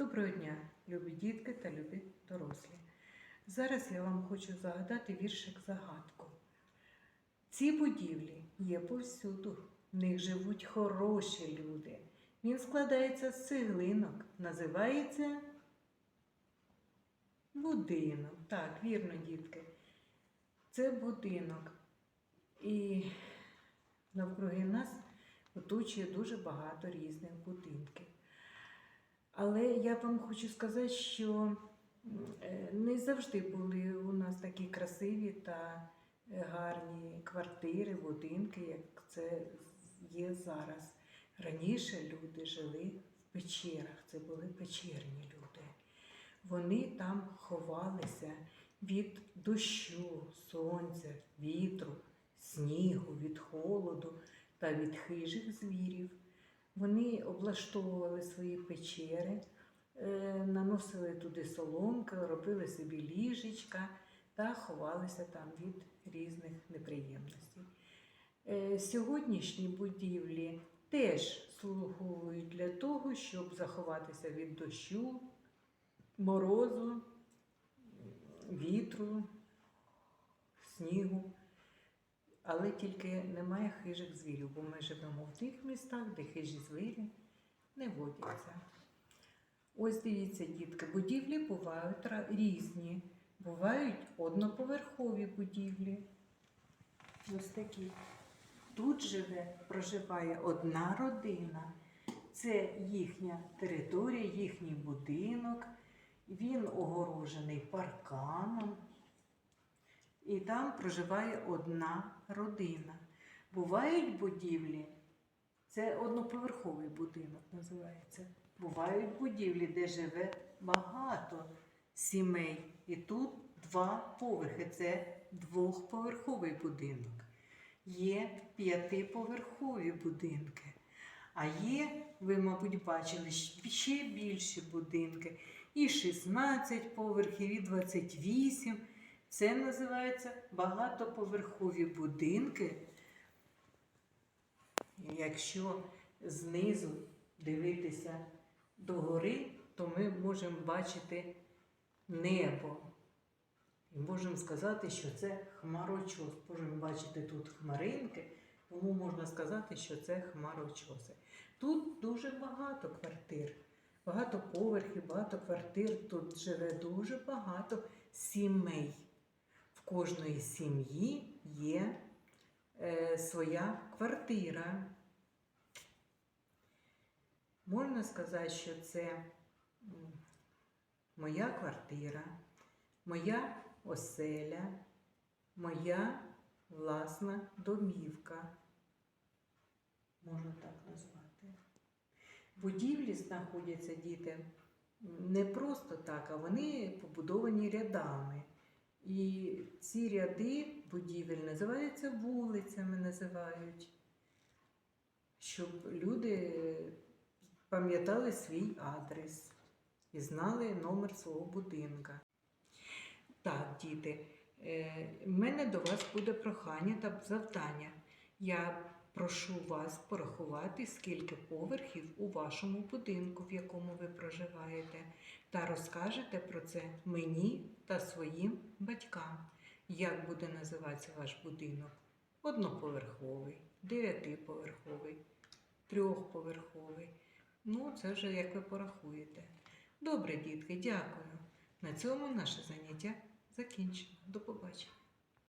Доброго дня, любі дітки та любі дорослі. Зараз я вам хочу загадати віршик загадку. Ці будівлі є повсюду, в них живуть хороші люди. Він складається з цеглинок, називається будинок. Так, вірно, дітки. Це будинок. І навкруги нас оточує дуже багато різних будинків. Але я вам хочу сказати, що е, не завжди були у нас такі красиві та е, гарні квартири, будинки, як це є зараз. Раніше люди жили в печерах, це були печерні люди. Вони там ховалися від дощу, сонця, вітру, снігу, від холоду та від хижих звірів. Вони облаштовували свої печери, е, наносили туди соломки, робили собі ліжечка та ховалися там від різних неприємностей. Е, Сьогоднішні будівлі теж слугують для того, щоб заховатися від дощу, морозу, вітру, снігу. Але тільки немає хижих звірів, бо ми живемо в тих містах, де хижі звірі не водяться. Ось дивіться, дітки, будівлі бувають різні. Бувають одноповерхові будівлі. Ось такі. Тут живе, проживає одна родина. Це їхня територія, їхній будинок. Він огорожений парканом. І там проживає одна родина. Бувають будівлі, це одноповерховий будинок називається. Бувають будівлі, де живе багато сімей. І тут два поверхи. Це двохповерховий будинок. Є п'ятиповерхові будинки. А є, ви, мабуть, бачили, ще більші будинки. І 16 поверхів, і 28. Це називається багатоповерхові будинки. Якщо знизу дивитися догори, то ми можемо бачити небо. І можемо сказати, що це хмарочос. Можемо бачити тут хмаринки, тому можна сказати, що це хмарочоси. Тут дуже багато квартир, багато поверхів, багато квартир. Тут живе дуже багато сімей. Кожної сім'ї є е, своя квартира. Можна сказати, що це моя квартира, моя оселя, моя власна домівка. Можна так назвати. Будівлі знаходяться діти не просто так, а вони побудовані рядами. І ці ряди будівель називаються вулицями, називають, щоб люди пам'ятали свій адрес і знали номер свого будинка. Так, діти, е, в мене до вас буде прохання та завдання. Я прошу вас порахувати, скільки поверхів у вашому будинку, в якому ви проживаєте, та розкажете про це мені та своїм батькам. Як буде називатися ваш будинок? Одноповерховий, дев'ятиповерховий, трьохповерховий. Ну, це вже як ви порахуєте. Добре, дітки, дякую. На цьому наше заняття закінчено. До побачення.